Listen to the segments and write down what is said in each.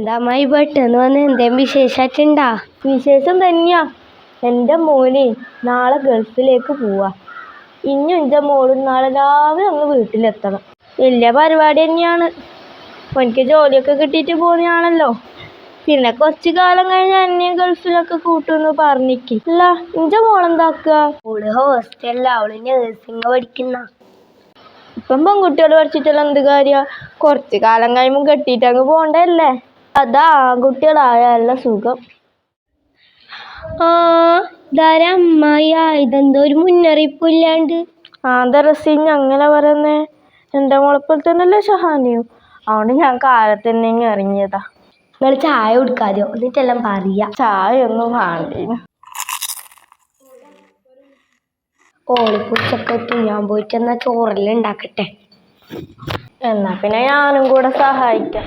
എന്താ അമ്മായി പെട്ടെന്ന് വന്ന് എന്തേലും വിശേഷമായിട്ടുണ്ടാ വിശേഷം തന്നെയാ. എന്റെ മോനെ നാളെ ഗൾഫിലേക്ക് പോവാ. ഇന്നും എന്റെ മോളും നാളെ രാവിലെ അങ്ങ് വീട്ടിലെത്തണം. വലിയ പരിപാടി തന്നെയാണ്. എനിക്ക് ജോലിയൊക്കെ കിട്ടിയിട്ട് പോകുന്നതാണല്ലോ പിന്നെ കുറച്ച് കാലം കഴിഞ്ഞ് എന്നെ ഗൾഫിലൊക്കെ കൂട്ടുമെന്ന് പറഞ്ഞിക്ക്. അല്ല എന്റെ മോളെന്താക്കുക ഓൾ ഹോസ്റ്റലില്ല അവൾ നേഴ്സിംഗ് പഠിക്കുന്ന. ഇപ്പം പെൺകുട്ടികൾ പഠിച്ചിട്ടുള്ള എന്ത് കാര്യ? കുറച്ച് കാലം കഴിയുമ്പോൾ കെട്ടിയിട്ട് അങ്ങ് പോകണ്ടല്ലേ അതാ ആൺകുട്ടികളായാലുള്ള സുഖം. ആ ഇതാരാ അമ്മായി ഇതെന്തോ ഒരു മുന്നറിയിപ്പ് ഇല്ലാണ്ട് ആദരസിങ് അങ്ങനെ പറയുന്നേ. എന്റെ മുളപ്പോലെ തന്നെയല്ലേ ഷഹാനിയും. അതുകൊണ്ട് ഞാൻ കാലത്ത് തന്നെ ഇങ്ങ് ഇറങ്ങിയതാ. നിങ്ങൾ ചായ കൊടുക്കാതെയോ എന്നിട്ടെല്ലാം പറയാ. ചായ ഒന്നും വേണ്ടേനു ഓളിപ്പുച്ചൊക്കെ ഞാൻ പോയിട്ട് എന്നാ ചോറെല്ലാം ഉണ്ടാക്കട്ടെ. എന്നാ പിന്നെ ഞാനും കൂടെ സഹായിക്കാം.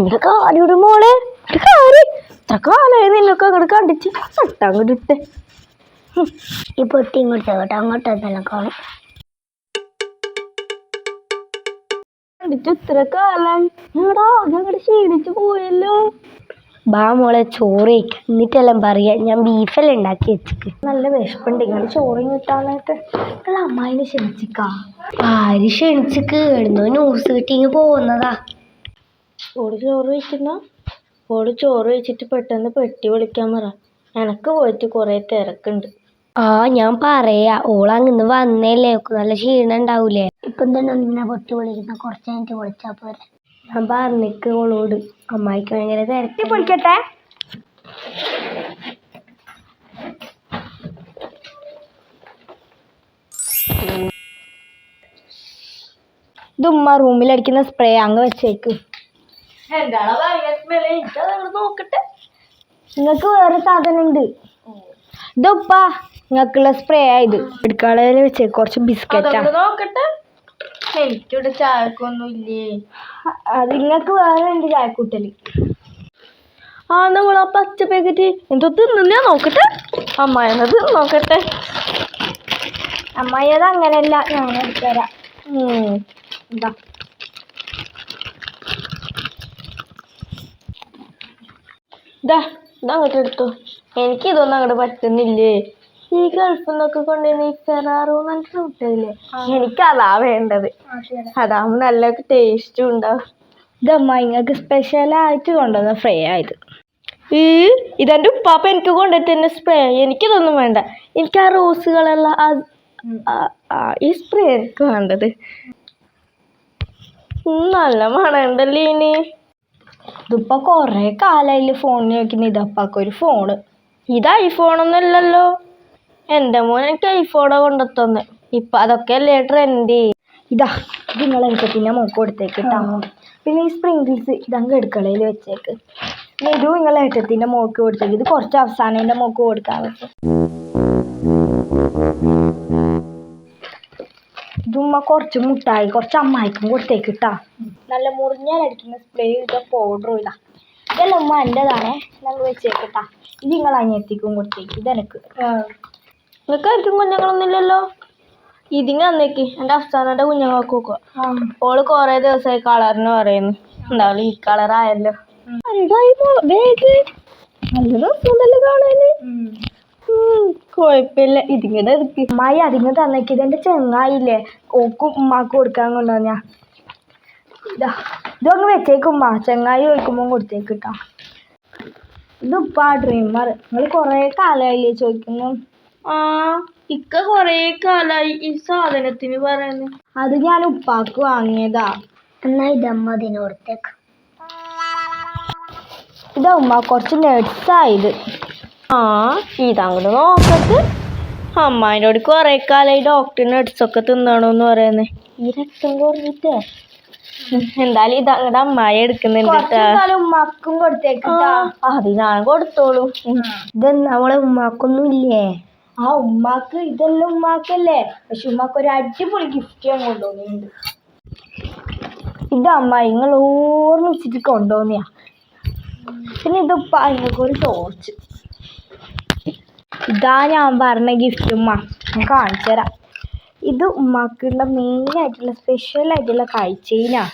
നിന്റെ കാലിയുടെ മോളെ? കാൽ ഇത്ര കാലായി നിന്നൊക്കെ അങ്ങോട്ട് കണ്ടിട്ട് സട്ട അങ്ങോട്ട് ഇട്ട്. ഈ പൊട്ടി ഇങ്ങോട്ട് കേട്ടോ അങ്ങോട്ട് എന്തെല്ലാം കാണും കണ്ടിട്ട് ഇത്ര കാലായി ഞങ്ങളുടെ ആകെ പോയല്ലോ. ബാ മോളെ ചോറ് കഴിക്കാം. എന്നിട്ടെല്ലാം പറയാ ഞാൻ ബീഫെല്ലാം ഉണ്ടാക്കി വെച്ചിക്ക്. നല്ല വിശപ്പുണ്ട് ഇങ്ങനെ ചോറ് കിട്ടാനായിട്ട്. നിങ്ങൾ അമ്മായിനെ ക്ഷണിച്ചിക്കാ? ആര് ക്ഷണിച്ചിക്ക്? കേടുന്നോ ന്യൂസ് കിട്ടി ഇങ്ങ് പോകുന്നതാ. ഓട് ചോറ് വെക്കുന്ന ഓട് ചോറ് വെച്ചിട്ട് പെട്ടെന്ന് പെട്ടി വിളിക്കാൻ പറ. എനക്ക് പോയിട്ട് കുറേ തിരക്കുണ്ട്. ആ ഞാൻ പറയാ. ഓൾ ഓളങ്ങിന്ന് വന്നേല്ലേ? ഓക്ക് നല്ല ക്ഷീണം ഉണ്ടാവൂലേ? ഇപ്പൊ തന്നെ നിന്നെ പൊട്ടി വിളിക്കുന്ന കുറച്ച് കഴിഞ്ഞിട്ട് വിളിച്ചാ പോരെ. ഞാൻ പറഞ്ഞിക്ക് ഓളോട്. അമ്മായിക്ക് ഭയങ്കര തിരക്കി. പൊളിക്കട്ടെ ഇതുമ്മ റൂമിലടിക്കുന്ന സ്പ്രേ അങ്ങ് വെച്ചേക്ക്. നോക്കട്ടെ. നിങ്ങൾക്ക് വേറെ സാധനം ഉണ്ട് ഇതുപ്പ നിങ്ങൾക്കുള്ള സ്പ്രേ ആയത് എടുക്കാളയിൽ വെച്ച് കുറച്ച് ബിസ്ക്കറ്റ് നോക്കട്ടെ. എനിക്കിവിടെ ചായക്കൊന്നും ഇല്ലേ? അത് നിങ്ങൾക്ക് വേറെ ഉണ്ട് ചായക്കൂട്ടൽ. ആ നമ്മൾ ആ പച്ച പാക്കറ്റ് എന്തോ തിന്നില്ല നോക്കട്ടെ. അമ്മായെന്ന് നോക്കട്ടെ. അമ്മായി അത് അങ്ങനെയല്ല. ഞാൻ എടുത്തരാം ഉം. എന്താ ഇതാ ഇതാ അങ്ങോട്ട് എടുത്തു. എനിക്ക് ഇതൊന്നും അങ്ങോട്ട് പറ്റുന്നില്ലേ? ഈ ഗൾഫിൽ നിന്നൊക്കെ കൊണ്ടുവരുന്ന ഈ ഫെറാറോ നല്ല കിട്ടില്ലേ എനിക്ക് അതാ വേണ്ടത്. അതാവുമ്പോ നല്ല ടേസ്റ്റും ഉണ്ടാവും. ഇതമ്മ ഇങ്ങക്ക് സ്പെഷ്യലായിട്ട് കൊണ്ടുവന്ന ഫ്രൈ ആയത് ഈ ഇതെന്റെ ഉപ്പാപ്പ എനിക്ക് കൊണ്ടുവരുന്ന സ്പ്രേ എനിക്കിതൊന്നും വേണ്ട. എനിക്ക് ആ റോസുകളല്ല ഈ സ്പ്രേ എനിക്ക് വേണ്ടത്. നല്ല നല്ല മണമുണ്ടല്ലേ ഇനി. ഇതിപ്പോ കൊറേ കാലായില്ലേ ഫോണിന് നോക്കുന്ന ഇതപ്പാക്ക് ഒരു ഫോണ് ഇത് ഐഫോണൊന്നും ഇല്ലല്ലോ. എന്റെ മോൻ എനിക്ക് ഐഫോണ കൊണ്ടെത്തുന്നത് ഇപ്പൊ അതൊക്കെ അല്ലേ ട്രെൻഡ് ഇതാ ഇത് എനിക്ക് പിന്നെ മോക്ക് കൊടുത്തേക്ക് കേട്ടോ പിന്നെ ഈ സ്പ്രിങ്കിൾസ് ഇതങ്ങ് എടുക്കളയിൽ വെച്ചേക്ക്. ഇത് നിങ്ങൾ ഏട്ടത്തിന്റെ മോക്ക് കൊടുത്തേക്ക്. ഇത് കുറച്ച് അവസാനം എന്റെ മോക്ക് കൊടുക്കാൻ വെച്ചു ഇതുമ്മ കുറച്ച് മുട്ടായി കുറച്ച് അമ്മായിക്കും കൊടുത്തേക്ക് കേട്ടാ നല്ല മുറിഞ്ഞാലടിക്കുന്ന സ്പ്രേ ചെയ്ത പൗഡറും ഇതാ. ഇതെല്ലാം ഉമ്മ എന്റെതാണേ ഞങ്ങൾ വെച്ചേക്കട്ടാ ഇത് നിങ്ങൾ അനിയത്തിക്കും കൊടുത്തേക്ക്. ഇതെനക്ക് നിങ്ങൾക്ക് ആയിരിക്കും കുഞ്ഞുങ്ങളൊന്നും ഇല്ലല്ലോ ഇതിങ്ങ അന്നേക്ക് എന്റെ അഫ്സാനയുടെ കുഞ്ഞുങ്ങൾക്ക് നോക്കുക ഓൾ കുറേ ദിവസമായി കളറിന് പറയുന്നു. എന്തായാലും ഈ കളറായല്ലോ. നല്ല രസമുണ്ടല്ലോ കാണാന്. കുഴപ്പമില്ല. ഇതിങ്ങടെ മായി അതിങ്ങ് തന്നേക്ക്. ഇതെന്റെ ചെങ്ങായില്ലേ ഓക്കും ഉമ്മാക്ക് കൊടുക്കാൻ കൊണ്ടുവന്നാ ഇതാ ഇതൊന്ന് വെച്ചേക്കും ഉമ്മ ചെങ്ങായി ചോദിക്കുമ്പോൾ കൊടുത്തേക്ക് കേട്ടോ ഇതിപ്പാ ഡ്രീമർ നിങ്ങൾ കുറേ കാലമായില്ലേ ചോദിക്കുന്നു. ആ ഇക്ക കൊറേ കാലായി ഈ സാധനത്തിന് പറയുന്നു. അത് ഞാൻ ഉപ്പാക്ക് വാങ്ങിയതാ. എന്നാ ഇതമ്മ അതിന് കൊടുത്തേക്ക്. ഇതാ ഉമ്മ കുറച്ച് നട്സായത് ആ ഇതങ്ങോട്ട് നോക്കട്ട്. അമ്മായിനോട് കുറേ കാലായി ഡോക്ടറിന് എടുത്തൊക്കെ തിന്നണമെന്ന് പറയുന്നേ. ഈ രക്തം കുറഞ്ഞിട്ടേ. എന്തായാലും ഇത് അങ്ങോട്ട് അമ്മായി എടുക്കുന്നുണ്ട് ഉമ്മാക്കും കൊടുത്തേക്കാം അത് ഞാൻ കൊടുത്തോളൂ. ഇതെന്നാ നമ്മളെ ഉമ്മാക്കൊന്നും ഇല്ലേ? ആ ഉമ്മാക്ക് ഇതെല്ലാം ഉമ്മാക്കല്ലേ? പക്ഷെ ഉമ്മാക്ക് ഒരു അടിപൊളി ഗിഫ്റ്റ് ഞാൻ കൊണ്ടുപോകുന്നുണ്ട് ഇത് അമ്മായി നിങ്ങൾ ഓർമ്മിച്ചിട്ട് കൊണ്ടുപോകുന്നയാ പിന്നെ ഇത് അതിനൊക്കെ ഒരു ടോർച്ച് ഇതാ ഞാൻ പറഞ്ഞ ഗിഫ്റ്റ് ഉമ്മ. ഞാൻ കാണിച്ചു തരാം ഇത് ഉമ്മാക്കുള്ള മെയിൻ ആയിട്ടുള്ള സ്പെഷ്യൽ ആയിട്ടുള്ള കാഴ്ചയിലാണ്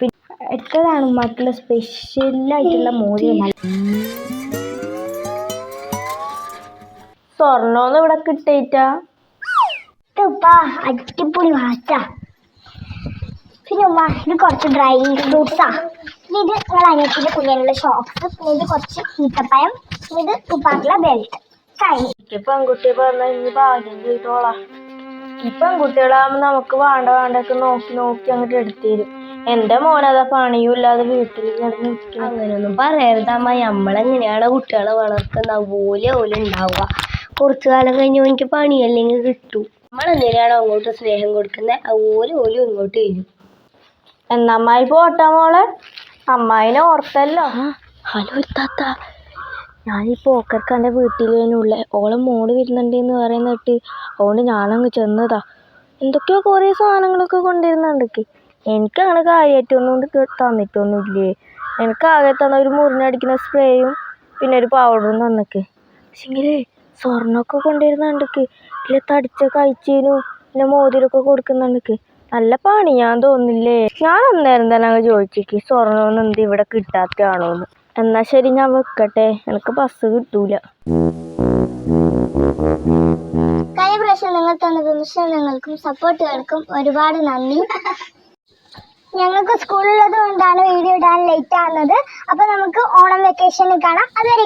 പിന്നെ അടുത്തതാണ് ഉമ്മാക്കുള്ള സ്പെഷ്യൽ ആയിട്ടുള്ള മോതിരം സ്വർണമൊന്നും ഇവിടെ കിട്ടേറ്റാ അടിപൊളി വാച്ച. പിന്നെ ഉമ്മ ഇത് കുറച്ച് ഡ്രൈ ഫ്രൂട്ട്സാ പിന്നെ ഇത് നിങ്ങൾ അനിയത്തിന്റെ കുഞ്ഞിനുള്ള ഷോക്സ് പിന്നെ ഇത് കുറച്ച് ഈത്തപ്പഴം. പിന്നെ ഇത് ഉപ്പാക്കുള്ള ബെൽറ്റ് കഴിഞ്ഞു പെൺകുട്ടിയെ പറഞ്ഞ ഇനി ഭാഗ്യം ചെയ്തോളാം. ഈ പെൺകുട്ടികളാകുമ്പോ നമുക്ക് വേണ്ട വേണ്ടൊക്കെ നോക്കി നോക്കി അങ്ങോട്ട് എടുത്തു തരും. എന്റെ മോനതാ പണിയും ഇല്ലാതെ വീട്ടിൽ കിടന്ന് നിൽക്കുന്നു അങ്ങനെയൊന്നും അമ്മ. നമ്മളെങ്ങനെയാണ് കുട്ടികളെ വളർത്തുന്ന പോലെ പോലെ ഉണ്ടാവുക. കുറച്ചു കാലം കഴിഞ്ഞ് എനിക്ക് പണിയല്ലെങ്കിൽ കിട്ടും. നമ്മളെന്തിനാണ് അങ്ങോട്ട് സ്നേഹം കൊടുക്കുന്നത് അതുപോലെ പോലും ഇങ്ങോട്ട് വരും എന്നമ്മായി പോട്ടാ മോളെ. അമ്മായിനെ ഓർത്തല്ലോ. ഹലോ താത്ത. ഞാൻ ഈ പോക്കർക്കാന്റെ വീട്ടിലേനുള്ള ഓളെ മോൾ വരുന്നുണ്ട് എന്ന് പറയുന്നിട്ട് അതുകൊണ്ട് ഞാനങ്ങ് ചെന്നതാ. എന്തൊക്കെയോ കുറേ സാധനങ്ങളൊക്കെ കൊണ്ടുവരുന്നുണ്ട് എനിക്ക് അങ്ങനെ കാര്യമായിട്ടൊന്നും തന്നിട്ടൊന്നുമില്ലേ? എനിക്ക് ആകെ തന്ന ഒരു മുറിഞ്ഞടിക്കുന്ന സ്പ്രേയും പിന്നെ ഒരു പൗഡറും തന്നൊക്കെ. പക്ഷേങ്കിലേ സ്വർണമൊക്കെ കൊണ്ടുവരുന്നുണ്ടൊക്കെ ഇല്ല തടിച്ച കഴിച്ചതിനും പിന്നെ മോതിരൊക്കെ കൊടുക്കുന്നുണ്ടൊക്കെ നല്ല പണി ഞാൻ തോന്നില്ലേ ഞാൻ അന്നേരം തന്നെ അങ്ങ് ചോദിച്ചേക്ക് സ്വർണമൊന്നും എന്ത് ഇവിടെ കിട്ടാത്തതാണോന്ന്. എന്നാൽ ശരി ഞാൻ വെക്കട്ടെ. എനിക്ക് ബസ് കിട്ടൂല. നിങ്ങൾ തന്ന വിമർശനങ്ങൾക്കും സപ്പോർട്ടുകൾക്കും ഒരുപാട് നന്ദി. ഞങ്ങൾക്ക് സ്കൂളിലുള്ളത് കൊണ്ടാണ് വീഡിയോ ഇടാൻ ലേറ്റ് ആവുന്നത്. അപ്പൊ നമുക്ക് ഓണം വെക്കേഷനിൽ കാണാം. അതുവരെ